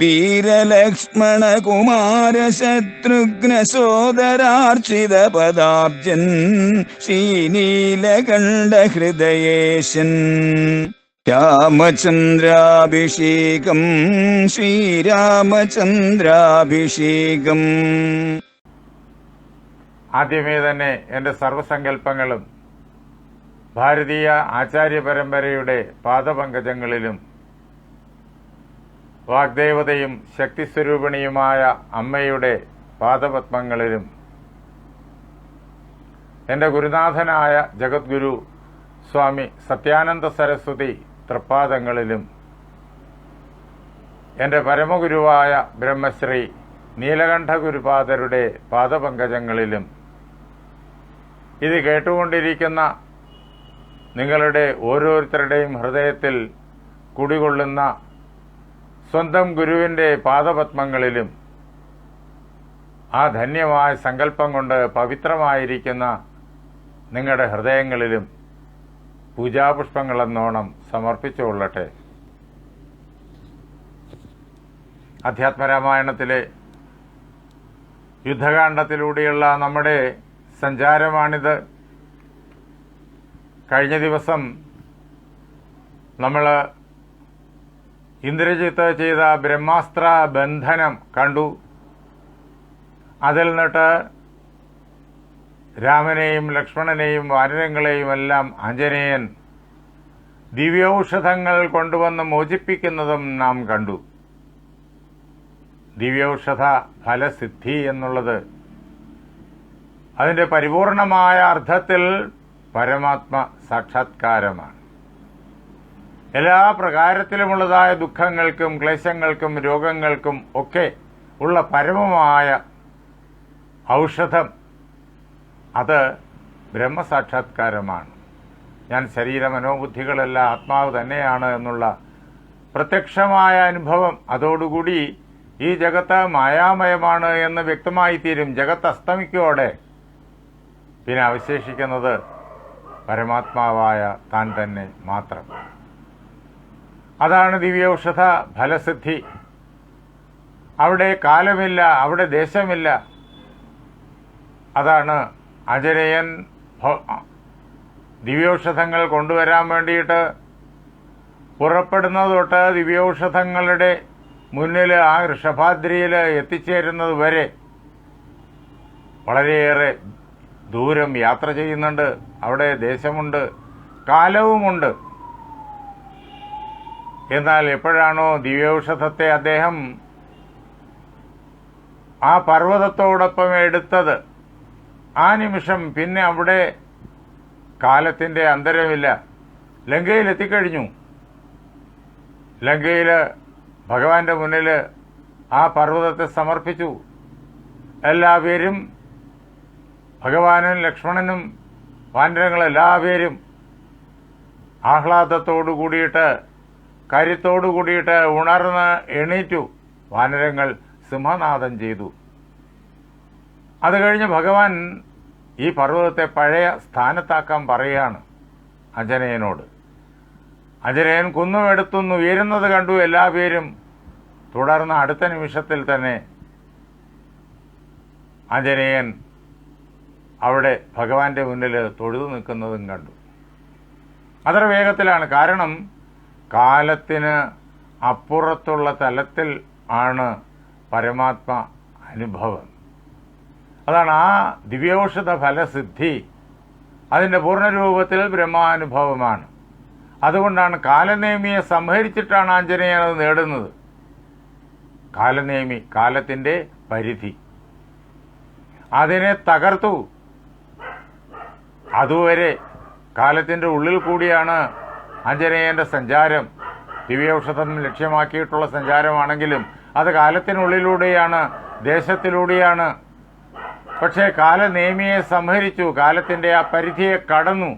വീരലക്ഷ്മണ കുമാര ശത്രുഘ്ന സോദരാർച്ചിത പദാബ്ജൻ ശ്രീനീലകണ്ഠ ഹൃദയേശൻ രാമചന്ദ്രാഭിഷേകം ശ്രീരാമചന്ദ്രാഭിഷേകം. ആദ്യമേ തന്നെ എന്റെ സർവസങ്കല്പങ്ങളും ഭാരതീയ ആചാര്യ പരമ്പരയുടെ പാദപങ്കജങ്ങളിലും വാഗ്ദേവതയും ശക്തിസ്വരൂപിണിയുമായ അമ്മയുടെ പാദപത്മങ്ങളിലും എന്റെ ഗുരുനാഥനായ ജഗദ്ഗുരു സ്വാമി സത്യാനന്ദ സരസ്വതി തൃപ്പാദങ്ങളിലും എന്റെ പരമഗുരുവായ ബ്രഹ്മശ്രീ നീലകണ്ഠ ഗുരുപാദരുടെ പാദപങ്കജങ്ങളിലും. ഇത് കേട്ടുകൊണ്ടിരിക്കുന്ന നിങ്ങളുടെ ഓരോരുത്തരുടെയും ഹൃദയത്തിൽ കുടികൊള്ളുന്ന സ്വന്തം ഗുരുവിന്റെ പാദപത്മങ്ങളിലും ആ ധന്യമായ സങ്കല്പം കൊണ്ട് പവിത്രമായിരിക്കുന്ന നിങ്ങളുടെ ഹൃദയങ്ങളിലും പൂജാപുഷ്പങ്ങളെന്നോണം സമർപ്പിച്ചുകൊള്ളട്ടെ അധ്യാത്മരാമായണത്തിലെ യുദ്ധകാന്ഡത്തിലൂടെയുള്ള നമ്മുടെ സഞ്ചാരമാണിത്. കഴിഞ്ഞ ദിവസം നമ്മൾ ഇന്ദ്രജിത്ത് ചെയ്ത ബ്രഹ്മാസ്ത്ര ബന്ധനം കണ്ടു. അതിൽ നിന്നിട്ട് രാമനെയും ലക്ഷ്മണനെയും വാനരങ്ങളെയും എല്ലാം ആഞ്ജനേയൻ ദിവ്യൌഷധങ്ങൾ കൊണ്ടുവന്ന് മോചിപ്പിക്കുന്നതും നാം കണ്ടു. ദിവ്യൌഷധ ഫലസിദ്ധി എന്നുള്ളത് അതിന്റെ പരിപൂർണമായ അർത്ഥത്തിൽ പരമാത്മ സാക്ഷാത്കാരമാണ്. എല്ലാ പ്രകാരത്തിലുമുള്ളതായ ദുഃഖങ്ങൾക്കും ക്ലേശങ്ങൾക്കും രോഗങ്ങൾക്കും ഒക്കെ ഉള്ള പരമമായ ഔഷധം അത് ബ്രഹ്മസാക്ഷാത്കാരമാണ്. ഞാൻ ശരീര മനോബുദ്ധികളല്ല ആത്മാവ് തന്നെയാണ് എന്നുള്ള പ്രത്യക്ഷമായ അനുഭവം അതോടുകൂടി ഈ ജഗത്ത് മായാമയമാണ് എന്ന് വ്യക്തമായി തീരും. ജഗത്ത് അസ്തമിക്കോടെ പിന്നെ അവശേഷിക്കുന്നത് പരമാത്മാവായ താൻ തന്നെ മാത്രം. അതാണ് ദിവ്യൌഷധ ഫലസിദ്ധി. അവിടെ കാലമില്ല അവിടെ ദേശമില്ല. അതാണ് അജരയൻ ദിവ്യൌഷധങ്ങൾ കൊണ്ടുവരാൻ വേണ്ടിയിട്ട് പുറപ്പെടുന്നത് തൊട്ട് ദിവ്യൌഷധങ്ങളുടെ മുന്നിൽ ആ ഋഷഭാദ്രിയിൽ എത്തിച്ചേരുന്നത് വരെ വളരെയേറെ ദൂരം യാത്ര ചെയ്യുന്നുണ്ട്. അവിടെ ദേശമുണ്ട് കാലവുമുണ്ട്. എന്നാൽ എപ്പോഴാണോ ദിവ്യൌഷധത്തെ അദ്ദേഹം ആ പർവതത്തോടൊപ്പം എടുത്തത്. ആ നിമിഷം പിന്നെ അവിടെ കാലത്തിന്റെ അന്തരമില്ല. ലങ്കയിൽ എത്തിക്കഴിഞ്ഞു ലങ്കയിൽ ഭഗവാന്റെ മുന്നിൽ ആ പർവതത്തെ സമർപ്പിച്ചു. എല്ലാവരും ഭഗവാനും ലക്ഷ്മണനും വാനരങ്ങളെല്ലാവരും ആഹ്ലാദത്തോടു കൂടിയിട്ട് കരുത്തോടു കൂടിയിട്ട് ഉണർന്ന് എണീറ്റു. വാനരങ്ങൾ സിംഹനാഥം ചെയ്തു. അത് കഴിഞ്ഞ് ഭഗവാൻ ഈ പർവതത്തെ പഴയ സ്ഥാനത്താക്കാൻ പറയുകയാണ് അജനയനോട്. അജനയൻ കുന്നുമെടുത്തുന്നു ഉയരുന്നത് കണ്ടു എല്ലാ പേരും. തുടർന്ന് അടുത്ത നിമിഷത്തിൽ തന്നെ അജനയൻ അവിടെ ഭഗവാന്റെ മുന്നിൽ തൊഴുതു നിൽക്കുന്നതും കണ്ടു. അത്ര വേഗത്തിലാണ്. കാരണം കാലത്തിന് അപ്പുറത്തുള്ള തലത്തിൽ ആണ് പരമാത്മ അനുഭവം. അതാണ് ആ ദിവ്യൌഷധ ഫലസിദ്ധി അതിന്റെ പൂർണരൂപത്തിൽ ബ്രഹ്മാനുഭവമാണ്. അതുകൊണ്ടാണ് കാലനേമിയെ സംഹരിച്ചിട്ടാണ് ആഞ്ജനേയൻ അത് നേടുന്നത്. കാലനേമി കാലത്തിന്റെ പരിധി. അതിനെ തകർത്തു. അതുവരെ കാലത്തിന്റെ ഉള്ളിൽ കൂടിയാണ് ആഞ്ജനേയന്റെ സഞ്ചാരം. ദിവ്യൌഷധം ലക്ഷ്യമാക്കിയിട്ടുള്ള സഞ്ചാരമാണെങ്കിലും അത് കാലത്തിനുള്ളിലൂടെയാണ് ദേശത്തിലൂടെയാണ്. പക്ഷേ കാലനേമിയെ സംഹരിച്ചു കാലത്തിന്റെ ആ പരിധിയെ കടന്നു.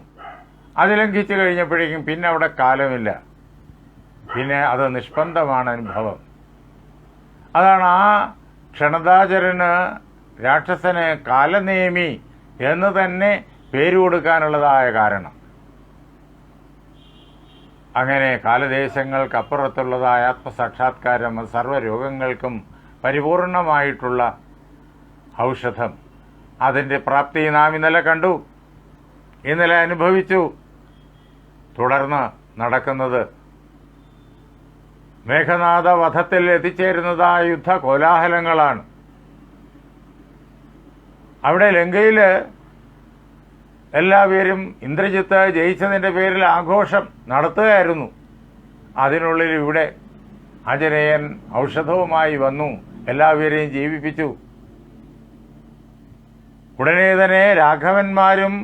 അത് ലംഘിച്ചു കഴിഞ്ഞപ്പോഴേക്കും പിന്നെ അവിടെ കാലമില്ല. പിന്നെ അത് നിഷ്പന്ദമാണ് അനുഭവം. അതാണ് ആ ക്ഷണതാചരന് രാക്ഷസന് കാലനേമി എന്ന് തന്നെ പേര് കൊടുക്കാനുള്ളതായ കാരണം. അങ്ങനെ കാലദേശങ്ങൾക്കപ്പുറത്തുള്ളതായ ആത്മസാക്ഷാത്കാരം സർവരോഗങ്ങൾക്കും പരിപൂർണമായിട്ടുള്ള ഔഷധം. അതിന്റെ പ്രാപ്തി നാം ഇന്നലെ കണ്ടു. ഇന്നലെ അനുഭവിച്ചു. തുടർന്ന് നടക്കുന്നത് മേഘനാഥ വധത്തിൽ എത്തിച്ചേരുന്നതായ യുദ്ധ കോലാഹലങ്ങളാണ് അവിടെ ലങ്കയിൽ എല്ലാവരും ഇന്ദ്രജിത്ത് ജയിച്ചതിന്റെ പേരിൽ ആഘോഷം നടത്തുകയായിരുന്നു. അതിനുള്ളിൽ ഇവിടെ ആഞ്ജനേയൻ ഔഷധവുമായി വന്നു. എല്ലാവരെയും ജീവിപ്പിച്ചു. ഉടനെ തന്നെ രാഘവന്മാരും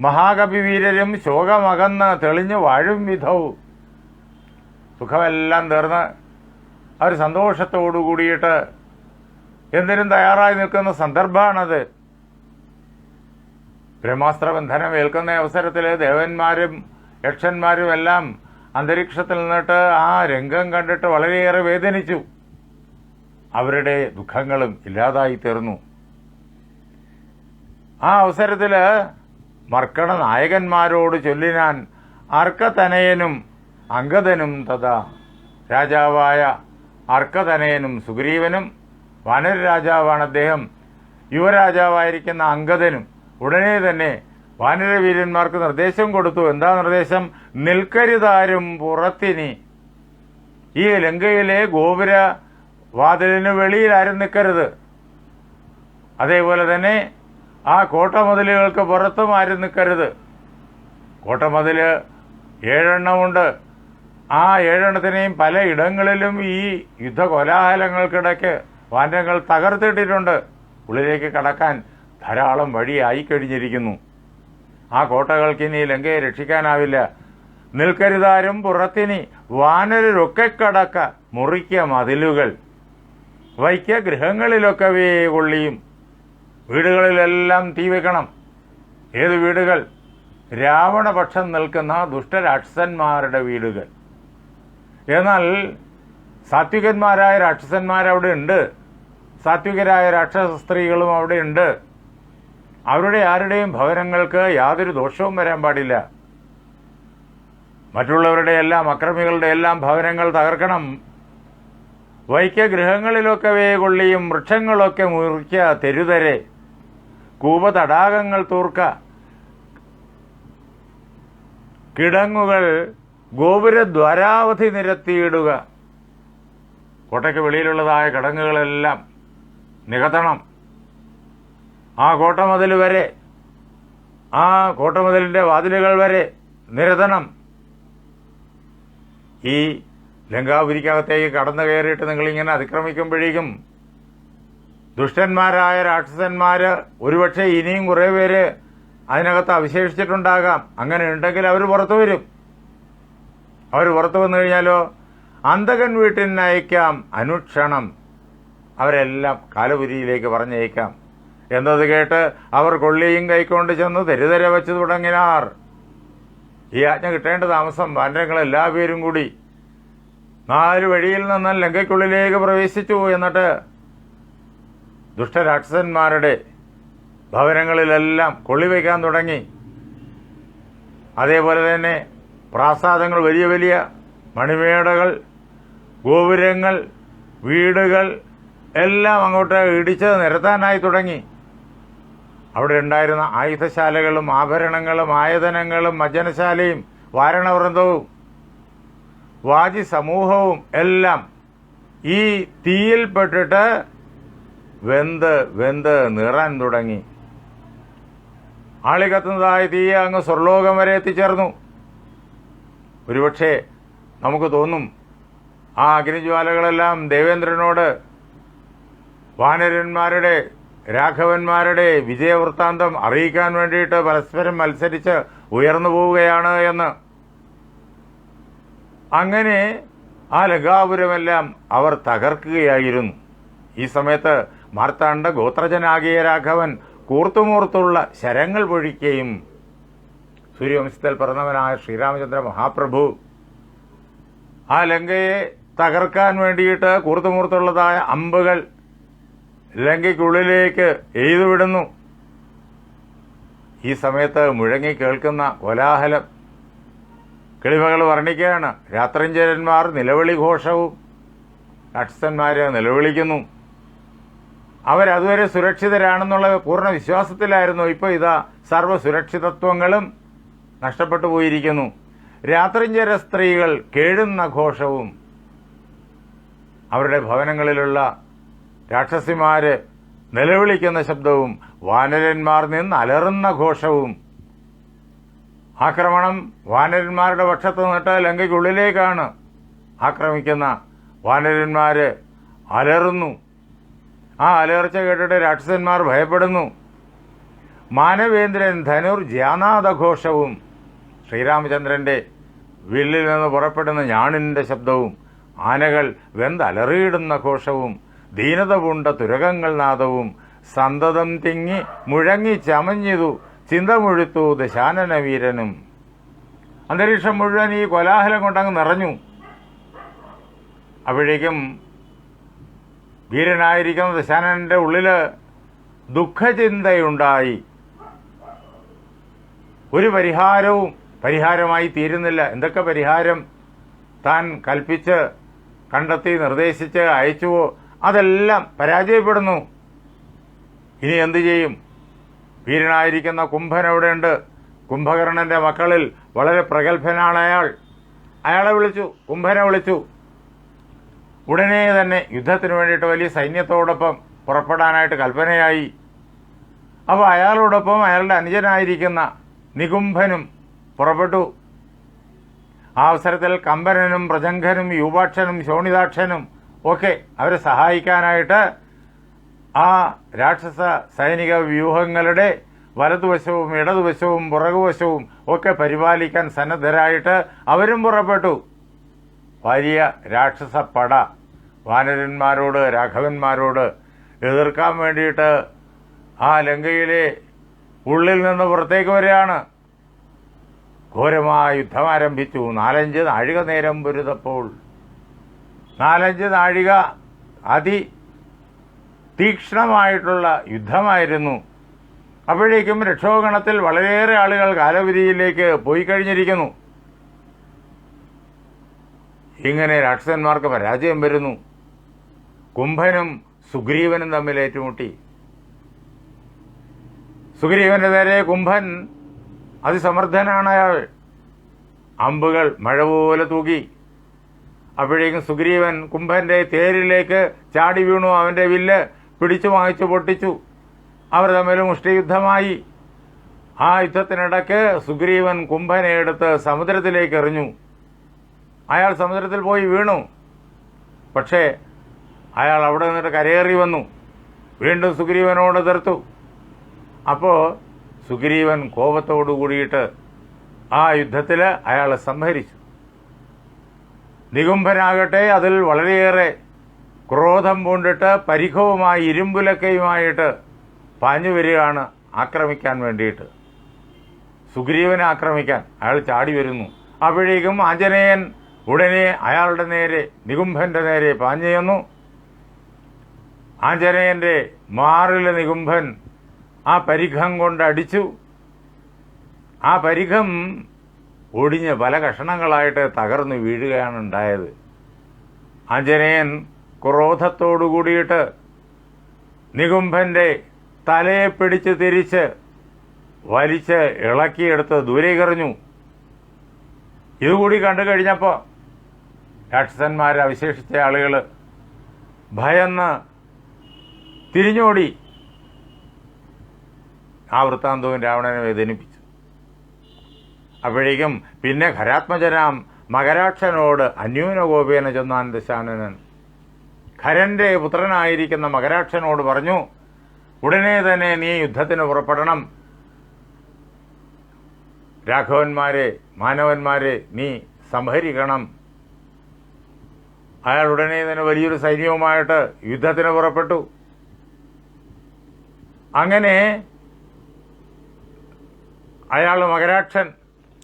മഹാകവിവീരരും ശോകമകന്ന് തെളിഞ്ഞു വാഴും വിധവും സുഖമെല്ലാം തീർന്ന് അവർ സന്തോഷത്തോടു കൂടിയിട്ട് എന്തിനും തയ്യാറായി നിൽക്കുന്ന സന്ദർഭമാണത്. ബ്രഹ്മാസ്ത്ര ബന്ധനം ഏൽക്കുന്ന അവസരത്തിൽ ദേവന്മാരും യക്ഷന്മാരും എല്ലാം അന്തരീക്ഷത്തിൽ നിന്നിട്ട് ആ രംഗം കണ്ടിട്ട് വളരെയേറെ വേദനിച്ചു. അവരുടെ ദുഃഖങ്ങളും ഇല്ലാതായി തീർന്നു. ആ അവസരത്തിൽ മർക്കണ നായകന്മാരോട് ചൊല്ലിനാൻ അർക്കതനയനും അങ്കദനും തഥാ രാജാവായ അർക്കതനയനും സുഗ്രീവനും വാനര രാജാവാണ് അദ്ദേഹം. യുവരാജാവായിരിക്കുന്ന അങ്കദനും ഉടനെ തന്നെ വാനരവീരന്മാർക്ക് നിർദ്ദേശം കൊടുത്തു. എന്താ നിർദ്ദേശം? നിൽക്കരുതാരും പുറത്തിനി. ഈ ലങ്കയിലെ ഗോപുര വാതിലിന് വെളിയിൽ ആരും നിൽക്കരുത്. അതേപോലെ തന്നെ ആ കോട്ടമതിലുകൾക്ക് പുറത്തും ആരും നിൽക്കരുത്. കോട്ടമതിൽ ഏഴെണ്ണമുണ്ട് ആ ഏഴെണ്ണത്തിനെയും പല ഇടങ്ങളിലും ഈ യുദ്ധ കോലാഹലങ്ങൾക്കിടയ്ക്ക് വാനങ്ങൾ തകർത്തിട്ടിട്ടുണ്ട്. ഉള്ളിലേക്ക് കടക്കാൻ ധാരാളം വഴിയായി കഴിഞ്ഞിരിക്കുന്നു. ആ കോട്ടകൾക്കിനി ലങ്കയെ രക്ഷിക്കാനാവില്ല. നിൽക്കരുതാരും പുറത്തിനി വാനരൊക്കെ കടക്ക മുറിക്ക മതിലുകൾ. വൈക്ക ഗൃഹങ്ങളിലൊക്കവേ കൊള്ളിയും. വീടുകളിലെല്ലാം തീ വെക്കണം. ഏത് വീടുകൾ? രാവണപക്ഷം നിൽക്കുന്ന ദുഷ്ടരാക്ഷസന്മാരുടെ വീടുകൾ. എന്നാൽ സാത്വികന്മാരായ രാക്ഷസന്മാരവിടെ ഉണ്ട്. സാത്വികരായ രാക്ഷസ സ്ത്രീകളും അവിടെ ഉണ്ട്. അവരുടെ ആരുടെയും ഭവനങ്ങൾക്ക് യാതൊരു ദോഷവും വരാൻ പാടില്ല. മറ്റുള്ളവരുടെ എല്ലാം അക്രമികളുടെ എല്ലാം ഭവനങ്ങൾ തകർക്കണം. വൈക്ക ഗൃഹങ്ങളിലൊക്കെ കൊള്ളിയും വൃക്ഷങ്ങളൊക്കെ മുറിക്ക തെരുതരെ. കൂപ തടാകങ്ങൾ തൂർക്ക. കിടങ്ങുകൾ ഗോപുരദ്വാരാവധി നിരത്തിയിടുക. കോട്ടയ്ക്ക് വെളിയിലുള്ളതായ കിടങ്ങുകളെല്ലാം നികത്തണം. ആ കോട്ടമതിൽ വരെ ആ കോട്ടമതിലിന്റെ വാതിലുകൾ വരെ നിരതണം ഈ ലങ്കാപുരിക്കകത്തേക്ക് കടന്നു കയറിയിട്ട് നിങ്ങളിങ്ങനെ അതിക്രമിക്കുമ്പോഴേക്കും ദുഷ്ടന്മാരായ രാക്ഷസന്മാർ ഒരുപക്ഷെ ഇനിയും കുറേ പേര് അതിനകത്ത് അവശേഷിച്ചിട്ടുണ്ടാകാം. അങ്ങനെ ഉണ്ടെങ്കിൽ അവർ പുറത്തു വരും. അവർ പുറത്തു വന്നു കഴിഞ്ഞാലോ അന്തകൻ വീട്ടിന് അയക്കാം അനുക്ഷണം. അവരെല്ലാം കാലപുരിയിലേക്ക് പറഞ്ഞയക്കാം. എന്നത് കേട്ട് അവർ കൊള്ളിയും കൈക്കൊണ്ട് ചെന്ന് തെരുതര വെച്ച് തുടങ്ങിനാർ. ഈ ആജ്ഞ കിട്ടേണ്ട താമസം വാനരങ്ങൾ എല്ലാവരും കൂടി. നാല് വഴിയിൽ നിന്ന് ലങ്കയ്ക്കുള്ളിലേക്ക് പ്രവേശിച്ചു എന്നിട്ട് ദുഷ്ടരാക്ഷസന്മാരുടെ ഭവനങ്ങളിലെല്ലാം കൊള്ളിവയ്ക്കാൻ തുടങ്ങി. അതേപോലെ തന്നെ പ്രാസാദങ്ങൾ വലിയ വലിയ മണിമേടകൾ ഗോപുരങ്ങൾ വീടുകൾ എല്ലാം അങ്ങോട്ട് ഇടിച്ച് നിരത്താനായി തുടങ്ങി. അവിടെ ഉണ്ടായിരുന്ന ആയുധശാലകളും ആഭരണങ്ങളും ആയതനങ്ങളും മജനശാലയും വാരണവൃന്ദവും വാജി സമൂഹവും എല്ലാം ഈ തീയിൽപ്പെട്ടിട്ട് വെന്ത് വെന്ത് നിറാൻ തുടങ്ങി. ആളി കത്തുന്നതായ തീ അങ്ങ് സ്വർലോകം വരെ എത്തിച്ചേർന്നു. ഒരുപക്ഷെ നമുക്ക് തോന്നും ആ അഗ്നിജ്വാലകളെല്ലാം ദേവേന്ദ്രനോട് വാനരന്മാരുടെ രാഘവന്മാരുടെ വിജയവൃത്താന്തം അറിയിക്കാൻ വേണ്ടിയിട്ട് പരസ്പരം മത്സരിച്ച് ഉയർന്നു പോവുകയാണ് എന്ന്. അങ്ങനെ ആ ലഗാപുരമെല്ലാം അവർ തകർക്കുകയായിരുന്നു. ഈ സമയത്ത് മാർത്താണ്ഡ ഗോത്രജനാകിയ രാഘവൻ കൂർത്തുമൂർത്തുള്ള ശരങ്ങൾ പൊഴിക്കുകയും സൂര്യവംശത്തിൽ പിറന്നവനായ ശ്രീരാമചന്ദ്ര മഹാപ്രഭു ആ ലങ്കയെ തകർക്കാൻ വേണ്ടിയിട്ട് കൂർത്തുമൂർത്തുള്ളതായ അമ്പുകൾ ലങ്കയ്ക്കുള്ളിലേക്ക് എഴുതുവിടുന്നു. ഈ സമയത്ത് മുഴങ്ങി കേൾക്കുന്ന കോലാഹലം. കിളിമകൾ വർണിക്കുകയാണ്. രാത്രിഞ്ചരന്മാർ നിലവിളി ഘോഷവും നട്സന്മാരെ നിലവിളിക്കുന്നു. അവരതുവരെ സുരക്ഷിതരാണെന്നുള്ള പൂർണ വിശ്വാസത്തിലായിരുന്നു. ഇപ്പോൾ ഇതാ സർവസുരക്ഷിതത്വങ്ങളും നഷ്ടപ്പെട്ടു പോയിരിക്കുന്നു. രാത്രിഞ്ചര സ്ത്രീകൾ കേഴുന്ന ഘോഷവും അവരുടെ ഭവനങ്ങളിലുള്ള രാക്ഷസിമാര് നിലവിളിക്കുന്ന ശബ്ദവും വാനരന്മാർ നിന്ന് അലറുന്ന ഘോഷവും. ആക്രമണം വാനരന്മാരുടെ പക്ഷത്ത് നിന്നിട്ട് ലങ്കയ്ക്കുള്ളിലേക്കാണ് ആക്രമിക്കുന്ന വാനരന്മാര് അലറുന്നു. ആ അലർച്ച കേട്ടിട്ട് രാക്ഷസന്മാർ ഭയപ്പെടുന്നു. മാനവേന്ദ്രൻ ധനുർ ജ്യാനാഥഘോഷവും ശ്രീരാമചന്ദ്രന്റെ വില്ലിൽ നിന്ന് പുറപ്പെടുന്ന ഞാണിന്റെ ശബ്ദവും ആനകൾ വെന്തലറിയിടുന്ന ഘോഷവും ദീനത പൂണ്ട തുരകങ്ങൾ നാദവും സന്തതം തിങ്ങി മുഴങ്ങി ചമഞ്ഞിതു ചിന്തമുഴുത്തു ദശാനന വീരനും. അന്തരീക്ഷം മുഴുവൻ ഈ കോലാഹലം കൊണ്ടങ്ങ് നിറഞ്ഞു. അപ്പോഴേക്കും വീരനായിരിക്കുന്ന ദശാനന്റെ ഉള്ളിൽ ദുഃഖചിന്തയുണ്ടായി. ഒരു പരിഹാരവും പരിഹാരമായി തീരുന്നില്ല. എന്തൊക്കെ പരിഹാരം? താൻ കൽപ്പിച്ച് കണ്ടെത്തി നിർദ്ദേശിച്ച് അയച്ചുവോ? അതെല്ലാം പരാജയപ്പെടുന്നു. ഇനി എന്തു ചെയ്യും? വീരനായിരിക്കുന്ന കുംഭൻ അവിടെയുണ്ട് കുംഭകർണന്റെ മക്കളിൽ വളരെ പ്രഗത്ഭനാണ് അയാൾ. അയാളെ വിളിച്ചു കുംഭനെ വിളിച്ചു. ഉടനെ തന്നെ യുദ്ധത്തിന് വേണ്ടിയിട്ട് വലിയ സൈന്യത്തോടൊപ്പം പുറപ്പെടാനായിട്ട് കൽപ്പനയായി. അപ്പോൾ അയാളോടൊപ്പം അയാളുടെ അനുജനായിരിക്കുന്ന നികുംഭനും പുറപ്പെട്ടു. ആ അവസരത്തിൽ കമ്പനനും പ്രജംഘനും യൂപാക്ഷനും ശോണിതാക്ഷനും ഒക്കെ അവരെ സഹായിക്കാനായിട്ട് ആ രാക്ഷസ സൈനിക വ്യൂഹങ്ങളുടെ വലതുവശവും ഇടതുവശവും പുറകുവശവും ഒക്കെ പരിപാലിക്കാൻ സന്നദ്ധരായിട്ട് അവരും പുറപ്പെട്ടു. വലിയ രാക്ഷസ പട വാനരന്മാരോട് രാഘവന്മാരോട് എതിർക്കാൻ വേണ്ടിയിട്ട് ആ ലങ്കയിലെ ഉള്ളിൽ നിന്ന് പുറത്തേക്ക് വരികയാണ്. ഘോരമായ യുദ്ധം ആരംഭിച്ചു. നാലഞ്ച് നാഴിക നേരം പൊരുതപ്പോൾ നാലഞ്ച് നാഴിക അതി തീക്ഷ്ണമായിട്ടുള്ള യുദ്ധമായിരുന്നു. അപ്പോഴേക്കും രക്ഷോഗണത്തിൽ വളരെയേറെ ആളുകൾ കാലവിധിയിലേക്ക് പോയി കഴിഞ്ഞിരിക്കുന്നു. ഇങ്ങനെ രാക്ഷസന്മാർക്ക് പരാജയം വരുന്നു. കുംഭനും സുഗ്രീവനും തമ്മിൽ ഏറ്റുമുട്ടി. സുഗ്രീവന്റെ നേരെ കുംഭൻ അതിസമർത്ഥനാണ് അയാൾ. അമ്പുകൾ മഴ പോലെ തൂക്കി അപ്പോഴേക്കും സുഗ്രീവൻ കുംഭന്റെ തേരിലേക്ക് ചാടി വീണു. അവന്റെ വില്ല് പിടിച്ചു വാങ്ങിച്ചു പൊട്ടിച്ചു. അവർ തമ്മിൽ മുഷ്ടിയുദ്ധമായി. ആ യുദ്ധത്തിനിടയ്ക്ക് സുഗ്രീവൻ കുംഭനെ എടുത്ത് സമുദ്രത്തിലേക്ക് എറിഞ്ഞു. അയാൾ സമുദ്രത്തിൽ പോയി വീണു. പക്ഷേ അയാൾ അവിടെ നിന്നിട്ട് കരയേറി വന്നു. വീണ്ടും സുഗ്രീവനോട് എതിർത്തു. അപ്പോൾ സുഗ്രീവൻ കോപത്തോടു കൂടിയിട്ട് ആ യുദ്ധത്തിൽ അയാളെ സംഹരിച്ചു. നികുംഭനാകട്ടെ അതിൽ വളരെയേറെ ക്രോധം പൂണ്ടിട്ട് പരിഘവുമായി ഇരുമ്പുലക്കയുമായിട്ട് പാഞ്ഞു വരികയാണ് ആക്രമിക്കാൻ വേണ്ടിയിട്ട്. സുഗ്രീവനെ ആക്രമിക്കാൻ അയാൾ ചാടി വരുന്നു. അപ്പോഴേക്കും ആഞ്ജനേയൻ ഉടനെ അയാളുടെ നേരെ നികുംഭന്റെ നേരെ പാഞ്ഞു ചെന്നു. ആഞ്ജനേയന്റെ മാറിലെ നികുംഭൻ ആ പരിഘം കൊണ്ട് അടിച്ചു. ആ പരിഘം ഒടിഞ്ഞ് പല കഷണങ്ങളായിട്ട് തകർന്നു വീഴുകയാണ് ഉണ്ടായത്. ആഞ്ജനേയൻ ക്രോധത്തോടു കൂടിയിട്ട് നികുംഭന്റെ തലയെ പിടിച്ച് തിരിച്ച് വലിച്ച് ഇളക്കിയെടുത്ത് ദൂരീകറിഞ്ഞു. ഇതുകൂടി കണ്ടു കഴിഞ്ഞപ്പോൾ രാക്ഷസന്മാർ അവശേഷിച്ച ആളുകൾ ഭയന്ന് തിരിഞ്ഞോടി. ആ വൃത്താന്തവും രാവണനെ വേദനിപ്പിച്ചു. അപ്പോഴേക്കും പിന്നെ ഖരാത്മജനാം മകരാക്ഷനോട് അന്യൂനഗോപേന ചെന്നാൻ ദശാനനൻ പുത്രനായിരിക്കുന്ന മകരാക്ഷനോട് പറഞ്ഞു ഉടനെ തന്നെ നീ യുദ്ധത്തിന് പുറപ്പെടണം. രാഘവന്മാരെ മാനവന്മാരെ നീ സംഹരിക്കണം. അയാൾ ഉടനെ തന്നെ വലിയൊരു സൈന്യവുമായിട്ട് യുദ്ധത്തിന് പുറപ്പെട്ടു. അങ്ങനെ അയാൾ മകരാക്ഷൻ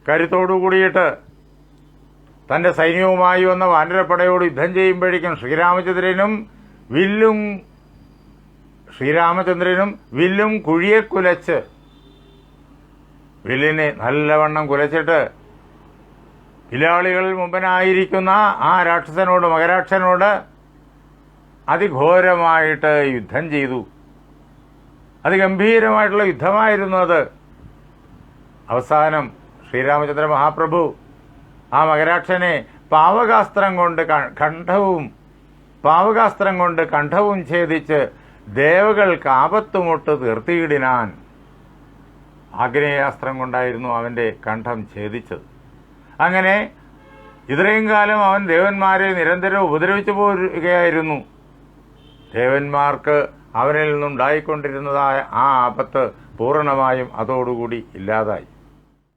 കരുത്തോടു കൂടിയിട്ട് തന്റെ സൈന്യവുമായി വന്ന വാനരപ്പടയോട് യുദ്ധം ചെയ്യുമ്പോഴേക്കും ശ്രീരാമചന്ദ്രനും വില്ലും ശ്രീരാമചന്ദ്രനും വില്ലും കുഴിയെ കുലച്ച് വില്ലിനെ നല്ലവണ്ണം കുലച്ചിട്ട് കിലാളികളിൽ മുമ്പനായിരിക്കുന്ന ആ രാക്ഷസനോട് മകരാക്ഷനോട് അതിഘോരമായിട്ട് യുദ്ധം ചെയ്തു. അതിഗംഭീരമായിട്ടുള്ള യുദ്ധമായിരുന്നു അത്. അവസാനം ശ്രീരാമചന്ദ്ര മഹാപ്രഭു ആ മകരാക്ഷനെ പാവകാസ്ത്രം കൊണ്ട് കണ്ഠവും പാവകാസ്ത്രം കൊണ്ട് കണ്ഠവും ഛേദിച്ച് ദേവകൾക്ക് ആപത്തുമൊട്ട് തീർത്തിയിടിനാൻ ആഗ്നേയാസ്ത്രം കൊണ്ടായിരുന്നു അവന്റെ കണ്ഠം ഛേദിച്ചത്. അങ്ങനെ ഇത്രയും കാലം അവൻ ദേവന്മാരെ നിരന്തരം ഉപദ്രവിച്ചു പോരുകയായിരുന്നു. ദേവന്മാർക്ക് അവനിൽ നിന്നുണ്ടായിക്കൊണ്ടിരുന്നതായ ആ ആപത്ത് പൂർണമായും അതോടുകൂടി ഇല്ലാതായി.